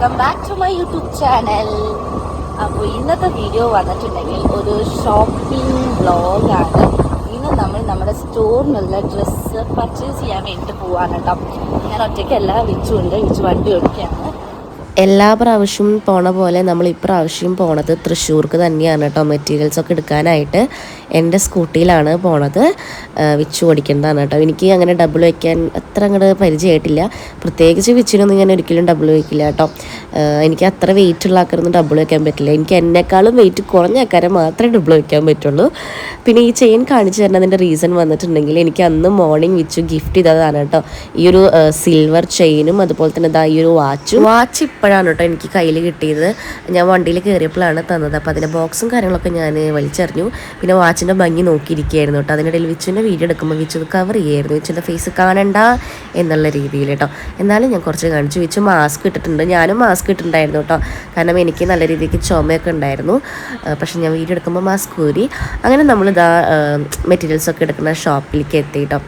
Welcome back to my YouTube channel അപ്പോൾ ഇന്നത്തെ video വന്നിട്ടുണ്ടെങ്കിൽ ഒരു ഷോപ്പിംഗ് വ്ളോഗാണ് ഇന്ന് നമ്മൾ നമ്മുടെ സ്റ്റോറിനുള്ള ഡ്രസ്സ് പർച്ചേസ് ചെയ്യാൻ വേണ്ടിയിട്ട് പോവാണ് കേട്ടോ. ഞാൻ ഒറ്റയ്ക്കല്ല വിച്ചുണ്ട് വിച്ചു വണ്ടി ഓടിക്കുകയാണ്. എല്ലാ പ്രാവശ്യവും പോണ പോലെ നമ്മൾ ഇപ്രാവശ്യം പോണത് തൃശ്ശൂർക്ക് തന്നെയാണ് കേട്ടോ. മെറ്റീരിയൽസ് ഒക്കെ എടുക്കാനായിട്ട് എന്റെ സ്കൂട്ടിയിലാണ് പോണത്. വിച്ച് ഓടിക്കേണ്ടതാണ് കേട്ടോ. എനിക്ക് അങ്ങനെ ഡബിൾ വയ്ക്കാൻ അത്ര അങ്ങോട്ട് പരിചയമായിട്ടില്ല. പ്രത്യേകിച്ച് വിച്ചിനൊന്നും ഞാൻ ഒരിക്കലും ഡബിൾ വയ്ക്കില്ല കേട്ടോ. എനിക്ക് അത്ര വെയിറ്റ് ഉള്ള ആൾക്കാരൊന്നും ഡബിൾ വയ്ക്കാൻ പറ്റില്ല. എനിക്ക് എന്നെക്കാളും വെയിറ്റ് കുറഞ്ഞ ആൾക്കാരെ മാത്രമേ ഡബിൾ വയ്ക്കാൻ പറ്റുള്ളൂ. പിന്നെ ഈ ചെയിൻ കാണിച്ചു തരുന്നതിന്റെ റീസൺ വന്നിട്ടുണ്ടെങ്കിൽ എനിക്ക് അന്ന് മോർണിംഗ് വിച്ചു ഗിഫ്റ്റ് ചെയ്തതാണ് കേട്ടോ. ഈ ഒരു സിൽവർ ചെയിനും അതുപോലെ തന്നെ ഇതാ ഈ ഒരു വാച്ചും വാച്ച് ഇപ്പോഴാണ് കേട്ടോ എനിക്ക് കയ്യിൽ കിട്ടിയത്. ഞാൻ വണ്ടിയിൽ കയറിയപ്പോഴാണ് തന്നത്. അപ്പോൾ അതിന്റെ ബോക്സും കാര്യങ്ങളൊക്കെ ഞാൻ വലിച്ചെറിഞ്ഞു. പിന്നെ വാച്ചിന്റെ ഭംഗി നോക്കിയിരിക്കുകയായിരുന്നു കേട്ടോ. അതിനിടയിൽ വിച്ചുവിന്റെ വീഡിയോ എടുക്കുമ്പോൾ വിച്ചു കവർ ചെയ്യായിരുന്നു വിച്ചുവിന്റെ ഫേസ് കാണണ്ട എന്നുള്ള രീതിയിൽ കേട്ടോ. എന്നാലും ഞാൻ കുറച്ച് കാണിച്ചു. വിച്ചു മാസ്ക് ഇട്ടിട്ടുണ്ട്. ഞാനും മാസ്ക് ഇട്ടിട്ടുണ്ടായിരുന്നു കേട്ടോ. കാരണം എനിക്ക് നല്ല രീതിക്ക് ചുമയൊക്കെ ഉണ്ടായിരുന്നു. പക്ഷെ ഞാൻ വീഡിയോ എടുക്കുമ്പോൾ മാസ്ക് ഊരി. അങ്ങനെ നമ്മളിതാ മെറ്റീരിയൽസ് ഒക്കെ എടുക്കുന്ന ഷോപ്പിലേക്ക് എത്തി കേട്ടോ.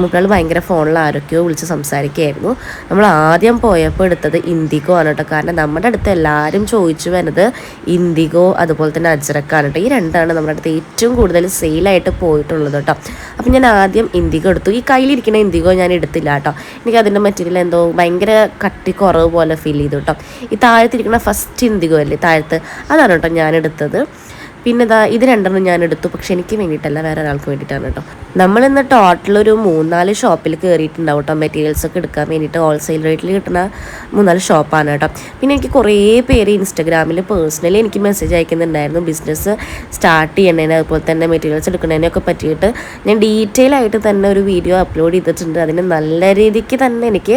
മുകൾ ഭയങ്കര ഫോണിൽ ആരൊക്കെയോ വിളിച്ച് സംസാരിക്കുകയായിരുന്നു. നമ്മൾ ആദ്യം പോയപ്പോൾ എടുത്തത് ഇൻഡിഗോ ആണ് കേട്ടോ. കാരണം നമ്മുടെ അടുത്ത് എല്ലാവരും ചോദിച്ചു വരുന്നത് ഇൻഡിഗോ അതുപോലെ തന്നെ അജ്രക്കാണ് കേട്ടോ. ഈ രണ്ടാണ് നമ്മുടെ അടുത്ത് ഏറ്റവും കൂടുതൽ സെയിലായിട്ട് പോയിട്ടുള്ളത് കേട്ടോ. അപ്പം ഞാൻ ആദ്യം ഇൻഡിഗോ എടുത്തു. ഈ കയ്യിലിരിക്കുന്ന ഇൻഡിഗോ ഞാൻ എടുത്തില്ല കേട്ടോ. എനിക്ക് അതിന്റെ മെറ്റീരിയൽ എന്തോ ഭയങ്കര കട്ടി കുറവ് പോലെ ഫീൽ ചെയ്തു കേട്ടോ. ഈ താഴത്തിരിക്കുന്ന ഫസ്റ്റ് ഇൻഡിഗോ അല്ലേ താഴത്ത്. അതാണ് കേട്ടോ ഞാൻ എടുത്തത്. പിന്നെ ഇതാ ഇത് രണ്ടെണ്ണം ഞാൻ എടുത്തു. പക്ഷെ എനിക്ക് വേണ്ടിയിട്ടല്ല വേറെ ഒരാൾക്ക് വേണ്ടിയിട്ടാണ് കേട്ടോ. നമ്മളിന്ന് ടോട്ടൽ ഒരു മൂന്നാൽ ഷോപ്പിൽ കയറിയിട്ടുണ്ടാവും കേട്ടോ. മെറ്റീരിയൽസ് ഒക്കെ എടുക്കാൻ വേണ്ടിയിട്ട് ഹോൾസെയിൽ റേറ്റിൽ കിട്ടുന്ന മൂന്നാൽ ഷോപ്പാണ് കേട്ടോ. പിന്നെ എനിക്ക് കുറേ പേര് ഇൻസ്റ്റാഗ്രാമിൽ പേഴ്സണലി എനിക്ക് മെസ്സേജ് അയക്കുന്നുണ്ടായിരുന്നു. ബിസിനസ് സ്റ്റാർട്ട് ചെയ്യണേനെ അതുപോലെ തന്നെ മെറ്റീരിയൽസ് എടുക്കുന്നതിനൊക്കെ പറ്റിയിട്ട് ഞാൻ ഡീറ്റെയിൽ ആയിട്ട് തന്നെ ഒരു വീഡിയോ അപ്ലോഡ് ചെയ്തിട്ടുണ്ട്. അതിന് നല്ല രീതിക്ക് തന്നെ എനിക്ക്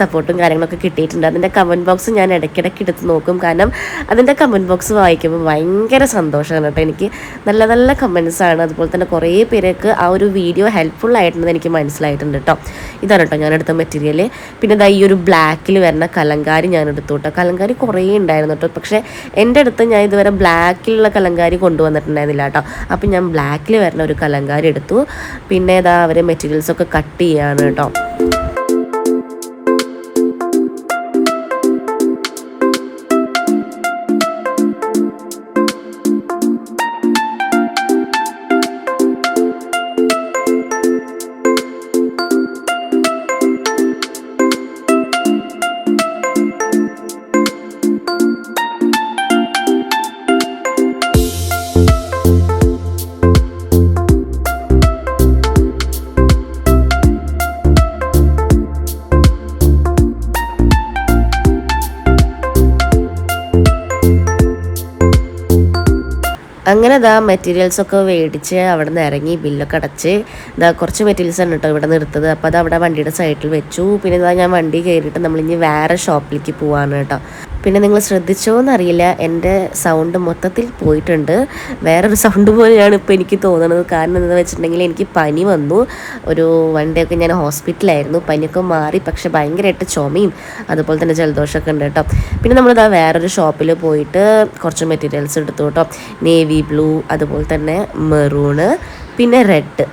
സപ്പോർട്ടും കാര്യങ്ങളൊക്കെ കിട്ടിയിട്ടുണ്ട്. അതിന്റെ കമന്റ് ബോക്സ് ഞാൻ ഇടയ്ക്കിടയ്ക്ക് എടുത്ത് നോക്കും. കാരണം അതിന്റെ കമന്റ് ബോക്സ് വായിക്കുമ്പോൾ ഭയങ്കര സന്തോഷമാണ്. കേട്ടോ എനിക്ക് നല്ല നല്ല കമൻസ് ആണ്. അതുപോലെ തന്നെ കുറേ പേർക്ക് ആ ഒരു വീഡിയോ ഹെൽപ്ഫുൾ ആയിട്ടുണ്ടെന്ന് എനിക്ക് മനസ്സിലായിട്ടുണ്ട് കേട്ടോ ഇതാണ് കേട്ടോ ഞാൻ എടുത്ത മെറ്റീരിയൽ പിന്നെ ഇതാ ഈ ഒരു ബ്ലാക്കിൽ വരുന്ന കലങ്കാരി ഞാൻ എടുത്തു കേട്ടോ കലങ്കാരി കുറേ ഉണ്ടായിരുന്നു കേട്ടോ പക്ഷേ എന്റെ അടുത്ത് ഞാൻ ഇതുവരെ ബ്ലാക്കിലുള്ള കലങ്കാരി കൊണ്ടുവന്നിട്ടുണ്ടായിരുന്നില്ല കേട്ടോ അപ്പം ഞാൻ ബ്ലാക്കിൽ വരുന്ന ഒരു കലങ്കാരി എടുത്തു. പിന്നെ ഇതാ മെറ്റീരിയൽസ് ഒക്കെ കട്ട് ചെയ്യാണ് കേട്ടോ അങ്ങനെ ഇതാ മെറ്റീരിയൽസ് ഒക്കെ മേടിച്ച് അവിടെ നിന്ന് ഇറങ്ങി ബില്ലൊക്കെ അടച്ച് ഇതാ കുറച്ച് മെറ്റീരിയൽസ് ആണ് കേട്ടോ ഇവിടെ നിർത്തത് അപ്പോൾ അത് അവിടെ വണ്ടിയുടെ സൈഡിൽ വെച്ചു. പിന്നെ ഇതാ ഞാൻ വണ്ടി കയറിയിട്ട് നമ്മളിനി വേറെ ഷോപ്പിലേക്ക് പോവാണ് കേട്ടോ പിന്നെ നിങ്ങൾ ശ്രദ്ധിച്ചോ എന്നറിയില്ല എന്റെ സൗണ്ട് മൊത്തത്തിൽ പോയിട്ടുണ്ട്. വേറൊരു സൗണ്ട് പോലെയാണ് ഇപ്പോൾ എനിക്ക് തോന്നുന്നത് കാരണം എന്താണെന്ന് വെച്ചിട്ടുണ്ടെങ്കിൽ എനിക്ക് പനി വന്നു. ഒരു വൺ ഡേ ഒക്കെ ഞാൻ ഹോസ്പിറ്റലായിരുന്നു പനിയൊക്കെ മാറി. പക്ഷേ ഭയങ്കരമായിട്ട് ചുമയും. അതുപോലെ തന്നെ ജലദോഷമൊക്കെ ഉണ്ട് കേട്ടോ. പിന്നെ നമ്മളിതാ വേറൊരു ഷോപ്പിൽ പോയിട്ട് കുറച്ച് മെറ്റീരിയൽസ് എടുത്തു കേട്ടോ. നേവി ബ്ലൂ അതുപോലെ തന്നെ മെറൂണ് പിന്നെ റെഡ്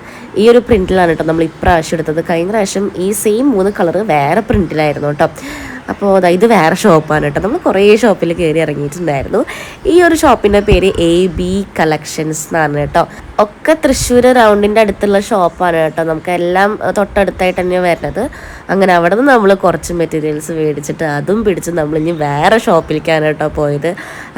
ഈ ഒരു പ്രിന്റിലാണ് കേട്ടോ നമ്മൾ ഇപ്രാവശ്യം എടുത്തത്. കഴിഞ്ഞ പ്രാവശ്യം ഈ സെയിം മൂന്ന് കളർ വേറെ പ്രിന്റിലായിരുന്നു കേട്ടോ. അപ്പോൾ അതാ ഇത് വേറെ ഷോപ്പാണ് കേട്ടോ. നമ്മൾ കുറേ ഷോപ്പിൽ കയറി ഇറങ്ങിയിട്ടുണ്ടായിരുന്നു. ഈ ഒരു ഷോപ്പിന്റെ പേര് എ ബി കളക്ഷൻസ് എന്നാണ് കേട്ടോ. ഒക്കെ തൃശ്ശൂർ റൗണ്ടിന്റെ അടുത്തുള്ള ഷോപ്പാണ് കേട്ടോ. നമുക്ക് എല്ലാം തൊട്ടടുത്തായിട്ട് തന്നെയാണ് വരുന്നത്. അങ്ങനെ അവിടെ നിന്ന് നമ്മൾ കുറച്ച് മെറ്റീരിയൽസ് മേടിച്ചിട്ട് അതും പിടിച്ച് നമ്മൾ ഇനി വേറെ ഷോപ്പിലേക്കാണ് കേട്ടോ പോയത്.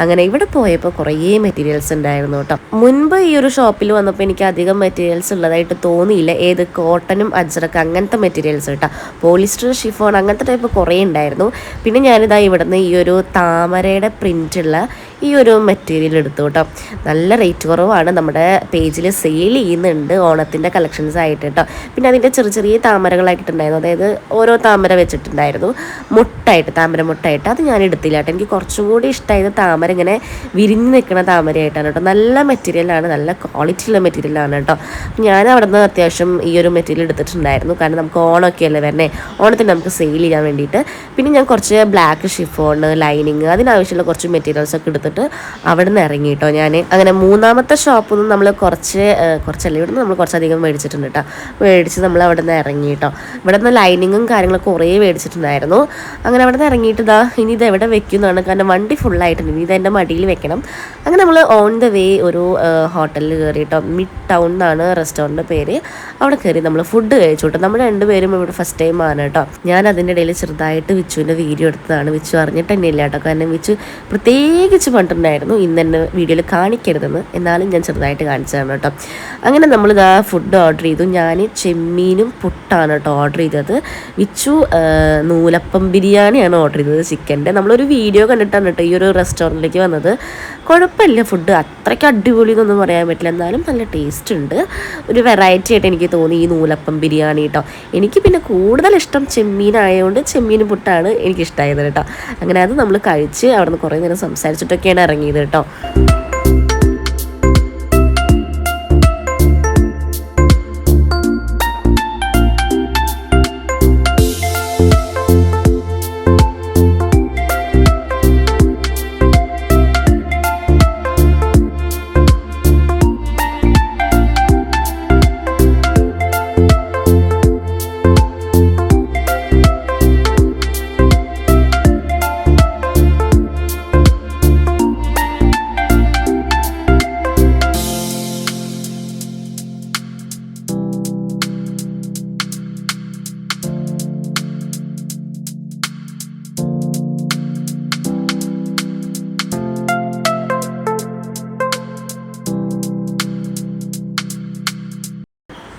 അങ്ങനെ ഇവിടെ പോയപ്പോൾ കുറേ മെറ്റീരിയൽസ് ഉണ്ടായിരുന്നു കേട്ടോ. മുൻപ് ഈ ഒരു ഷോപ്പിൽ വന്നപ്പോൾ എനിക്ക് അധികം മെറ്റീരിയൽസ് ഉള്ളതായിട്ട് തോന്നിയില്ല. ഏത് കോട്ടനും അജ്രക്ക് അങ്ങനത്തെ മെറ്റീരിയൽസ് കേട്ടോ. പോളിസ്റ്റർ ഷിഫോൺ അങ്ങനത്തെ ടൈപ്പ് കുറേ ഉണ്ടായിരുന്നു. പിന്നെ ഞാനിതാ ഇവിടുന്ന് ഈ ഒരു താമരയുടെ പ്രിന്റുള്ള ഈ ഒരു മെറ്റീരിയൽ എടുത്തു കേട്ടോ. നല്ല റേറ്റ് കുറവാണ് നമ്മുടെ പേജിൽ സെയിൽ ചെയ്യുന്നുണ്ട് ഓണത്തിന്റെ കളക്ഷൻസ് ആയിട്ട് കേട്ടോ. പിന്നെ അതിന്റെ ചെറിയ ചെറിയ താമരകളായിട്ടുണ്ടായിരുന്നു. അതായത് ഓരോ താമര വെച്ചിട്ടുണ്ടായിരുന്നു. മുട്ടായിട്ട് താമര മുട്ടായിട്ട്. അത് ഞാൻ എടുത്തില്ല കേട്ടോ. എനിക്ക് കുറച്ചും കൂടി ഇഷ്ടമായത് താമര ഇങ്ങനെ വിരിഞ്ഞ് നിൽക്കുന്ന താമരയായിട്ടാണ് കേട്ടോ. നല്ല മെറ്റീരിയലാണ് നല്ല ക്വാളിറ്റിയുള്ള മെറ്റീരിയലാണ് കേട്ടോ. ഞാൻ അവിടെ നിന്ന് അത്യാവശ്യം ഈ ഒരു മെറ്റീരിയൽ എടുത്തിട്ടുണ്ടായിരുന്നു. കാരണം നമുക്ക് ഓണമൊക്കെ അല്ലേ വരണേ. ഓണത്തിന് നമുക്ക് സെയിൽ ചെയ്യാൻ വേണ്ടിയിട്ട്. പിന്നെ ഞാൻ കുറച്ച് ബ്ലാക്ക് ഷിഫോൺ ലൈനിങ് അതിനാവശ്യമുള്ള കുറച്ച് മെറ്റീരിയൽസ് ഒക്കെ എടുത്തിട്ടുണ്ട്. ഓർത്തിട്ട് അവിടെ നിന്ന് ഇറങ്ങി കേട്ടോ ഞാൻ അങ്ങനെ മൂന്നാമത്തെ ഷോപ്പിൽ നിന്ന് നമ്മൾ കുറച്ച് കുറച്ചല്ല ഇവിടെ നമ്മൾ കുറച്ചധികം മേടിച്ചിട്ടുണ്ട് കേട്ടോ മേടിച്ച് നമ്മൾ അവിടെ നിന്ന് ഇറങ്ങി കേട്ടോ ഇവിടെ നിന്ന് ലൈനിങ്ങും കാര്യങ്ങളൊക്കെ കുറേ മേടിച്ചിട്ടുണ്ടായിരുന്നു. അങ്ങനെ അവിടെ നിന്ന് ഇറങ്ങിയിട്ട് ഇതാ ഇനി ഇത് എവിടെ വെക്കുന്നതാണ് കാരണം വണ്ടി ഫുള്ളായിട്ടുണ്ട് ഇനി ഇത് എന്റെ മടിയിൽ വെക്കണം. അങ്ങനെ നമ്മൾ ഓൺ ദ വേ ഒരു ഹോട്ടലിൽ കയറി കേട്ടോ മിഡ് ടൗൺ എന്നാണ് റെസ്റ്റോറന്റിന്റെ പേര്. അവിടെ കയറി നമ്മൾ ഫുഡ് കഴിച്ചു കേട്ടോ നമ്മൾ രണ്ടുപേരും ഇവിടെ ഫസ്റ്റ് ടൈം ആണ് കേട്ടോ ഞാൻ അതിന്റെ ഇടയിൽ ചെറുതായിട്ട് വിച്ചുവിന്റെ വീഡിയോ എടുത്തതാണ്. വിച്ചു അറിഞ്ഞിട്ട് തന്നെ കേട്ടോ കാരണം വിച്ചു പ്രത്യേകിച്ച് പറഞ്ഞിട്ടുണ്ടായിരുന്നു ഇന്ന് തന്നെ വീഡിയോയിൽ കാണിക്കരുതെന്ന്. എന്നാലും ഞാൻ ചെറുതായിട്ട് കാണിച്ചതാണ് കേട്ടോ. അങ്ങനെ നമ്മൾ ഇതാ ഫുഡ് ഓർഡർ ചെയ്തു. ഞാൻ ചെമ്മീനും പുട്ടാണ് കേട്ടോ ഓർഡർ ചെയ്തത്. വിച്ചു നൂലപ്പം ബിരിയാണിയാണ് ഓർഡർ ചെയ്തത് ചിക്കന്റെ. നമ്മളൊരു വീഡിയോ കണ്ടിട്ടാണ് കേട്ടോ ഈ ഒരു റെസ്റ്റോറന്റിലേക്ക് വന്നത്. കുഴപ്പമില്ല ഫുഡ് അത്രയ്ക്ക് അടിപൊളി എന്നൊന്നും പറയാൻ പറ്റില്ല. എന്നാലും നല്ല ടേസ്റ്റ് ഉണ്ട്. ഒരു വെറൈറ്റി ആയിട്ട് എനിക്ക് തോന്നി ഈ നൂലപ്പം ബിരിയാണി കേട്ടോ. എനിക്ക് പിന്നെ കൂടുതൽ ഇഷ്ടം ചെമ്മീനായതുകൊണ്ട് ചെമ്മീൻ പുട്ടാണ് എനിക്കിഷ്ടമായത് കേട്ടോ. അങ്ങനെ അത് നമ്മൾ കഴിച്ച് അവിടെ നിന്ന് കുറേ നേരം സംസാരിച്ചിട്ടൊക്കെയാണ് ഇറങ്ങിയത് കേട്ടോ.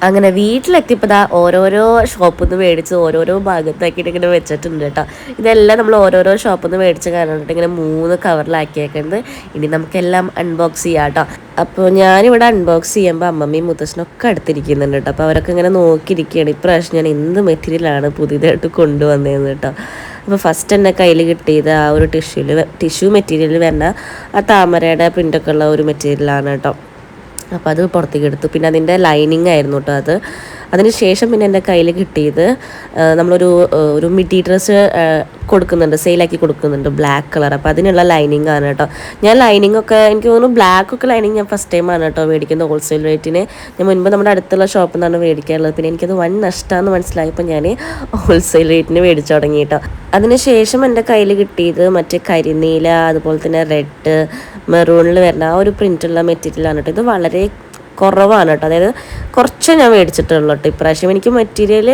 അങ്ങനെ വീട്ടിലെത്തിയപ്പോൾ ദാ ഓരോരോ ഷോപ്പിൽ നിന്ന് മേടിച്ച് ഓരോരോ ഭാഗത്താക്കിയിട്ട് ഇങ്ങനെ വെച്ചിട്ടുണ്ട് കേട്ടോ. ഇതെല്ലാം നമ്മൾ ഓരോരോ ഷോപ്പിൽ നിന്ന് മേടിച്ച കാരണം ഇങ്ങനെ മൂന്ന് കവറിലാക്കിയേക്കുന്നത് ഇനി നമുക്കെല്ലാം അൺബോക്സ് ചെയ്യാം കേട്ടോ. അപ്പോൾ ഞാനിവിടെ അൺബോക്സ് ചെയ്യുമ്പോൾ അമ്മമ്മയും മുത്തശ്ശനൊക്കെ അടുത്തിരിക്കുന്നുണ്ട് കേട്ടോ. അപ്പോൾ അവരൊക്കെ ഇങ്ങനെ നോക്കിയിരിക്കുകയാണ്. ഇപ്രാവശ്യം ഞാൻ എന്ത് മെറ്റീരിയലാണ് പുതിയതായിട്ട് കൊണ്ടുവന്നതെന്ന് കേട്ടോ. അപ്പോൾ ഫസ്റ്റ് എന്നെ കയ്യിൽ കിട്ടിയത് ആ ഒരു ടിഷ്യൂൽ ടിഷ്യൂ മെറ്റീരിയൽ വരുന്ന ആ താമരയുടെ പ്രിന്റൊക്കെ ഉള്ള ഒരു മെറ്റീരിയലാണ് കേട്ടോ. അപ്പോൾ അത് പുറത്തേക്ക് എടുത്തു. പിന്നെ അതിന്റെ ലൈനിങ് ആയിരുന്നു കേട്ടോ അത്. അതിന് ശേഷം പിന്നെ എന്റെ കയ്യിൽ കിട്ടിയത് നമ്മളൊരു ഒരു മിഡി ഡ്രസ്സ് കൊടുക്കുന്നുണ്ട് സെയിലാക്കി കൊടുക്കുന്നുണ്ട് ബ്ലാക്ക് കളർ അപ്പോൾ അതിനുള്ള ലൈനിങ് ആണ് കേട്ടോ. ഞാൻ ലൈനിങ് ഒക്കെ എനിക്ക് തോന്നുന്നു ബ്ലാക്ക് ഒക്കെ ലൈനിങ് ഞാൻ ഫസ്റ്റ് ടൈം ആണ് കേട്ടോ മേടിക്കുന്നത് ഹോൾസെയിൽ റേറ്റിന് ഞാൻ മുൻപ് നമ്മുടെ അടുത്തുള്ള ഷോപ്പിൽ നിന്നാണ് മേടിക്കാറുള്ളത്. പിന്നെ എനിക്കത് വൻ നഷ്ടമാണെന്ന് മനസ്സിലായപ്പോൾ ഞാൻ ഹോൾസെയിൽ റേറ്റിന് മേടിച്ചു തുടങ്ങി കേട്ടോ. അതിനുശേഷം എന്റെ കയ്യിൽ കിട്ടിയത് മറ്റേ കരിനീല അതുപോലെ തന്നെ റെഡ് മെറൂണിൽ വരുന്ന ആ ഒരു പ്രിന്റുള്ള മെറ്റീരിയലാണ് കേട്ടോ. ഇത് വളരെ കുറവാണ് കേട്ടോ. അതായത് കുറച്ച് ഞാൻ മേടിച്ചിട്ടുള്ളൂ കേട്ടോ ഇപ്രാവശ്യം. എനിക്ക് മെറ്റീരിയൽ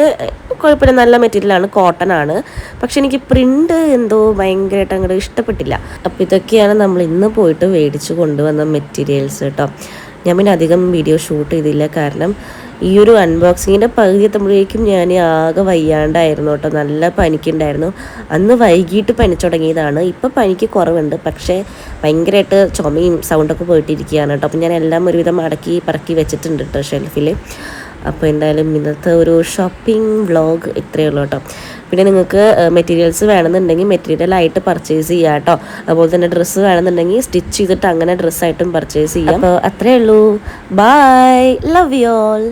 കുഴപ്പമില്ല. നല്ല മെറ്റീരിയലാണ് കോട്ടൺ ആണ്. പക്ഷെ എനിക്ക് പ്രിന്റ് എന്തോ ഭയങ്കരമായിട്ട് അങ്ങോട്ട് ഇഷ്ടപ്പെട്ടില്ല. അപ്പോൾ ഇതൊക്കെയാണ് നമ്മൾ ഇന്ന് പോയിട്ട് മേടിച്ച് കൊണ്ടുവന്ന മെറ്റീരിയൽസ് കേട്ടോ. ഞാൻ പിന്നെ അധികം വീഡിയോ ഷൂട്ട് ചെയ്തില്ല. കാരണം ഈ ഒരു അൺബോക്സിങ്ങിന്റെ പകുതി എത്തുമ്പോഴേക്കും ഞാൻ ആകെ വയ്യാണ്ടായിരുന്നു കേട്ടോ. നല്ല പനിക്കുണ്ടായിരുന്നു. അന്ന് വൈകിട്ട് പനിച്ചു തുടങ്ങിയതാണ്. ഇപ്പോൾ പനിക്ക് കുറവുണ്ട്. പക്ഷേ ഭയങ്കരമായിട്ട് ചുമയും സൗണ്ടൊക്കെ പോയിട്ടിരിക്കുകയാണ് കേട്ടോ. അപ്പം ഞാൻ എല്ലാം ഒരുവിധം അടക്കി പറക്കി വെച്ചിട്ടുണ്ട് കേട്ടോ ഷെൽഫിൽ അപ്പോൾ എന്തായാലും ഇന്നത്തെ ഒരു ഷോപ്പിംഗ് വ്ളോഗ് ഇത്രയേ ഉള്ളൂ കേട്ടോ. പിന്നെ നിങ്ങൾക്ക് മെറ്റീരിയൽസ് വേണമെന്നുണ്ടെങ്കിൽ മെറ്റീരിയലായിട്ട് പർച്ചേസ് ചെയ്യാം കേട്ടോ. അതുപോലെ തന്നെ ഡ്രസ്സ് വേണമെന്നുണ്ടെങ്കിൽ സ്റ്റിച്ച് ചെയ്തിട്ട് അങ്ങനെ ഡ്രസ്സായിട്ടും പർച്ചേസ് ചെയ്യാം. അപ്പോൾ അത്രയേ ഉള്ളൂ. Bye love you all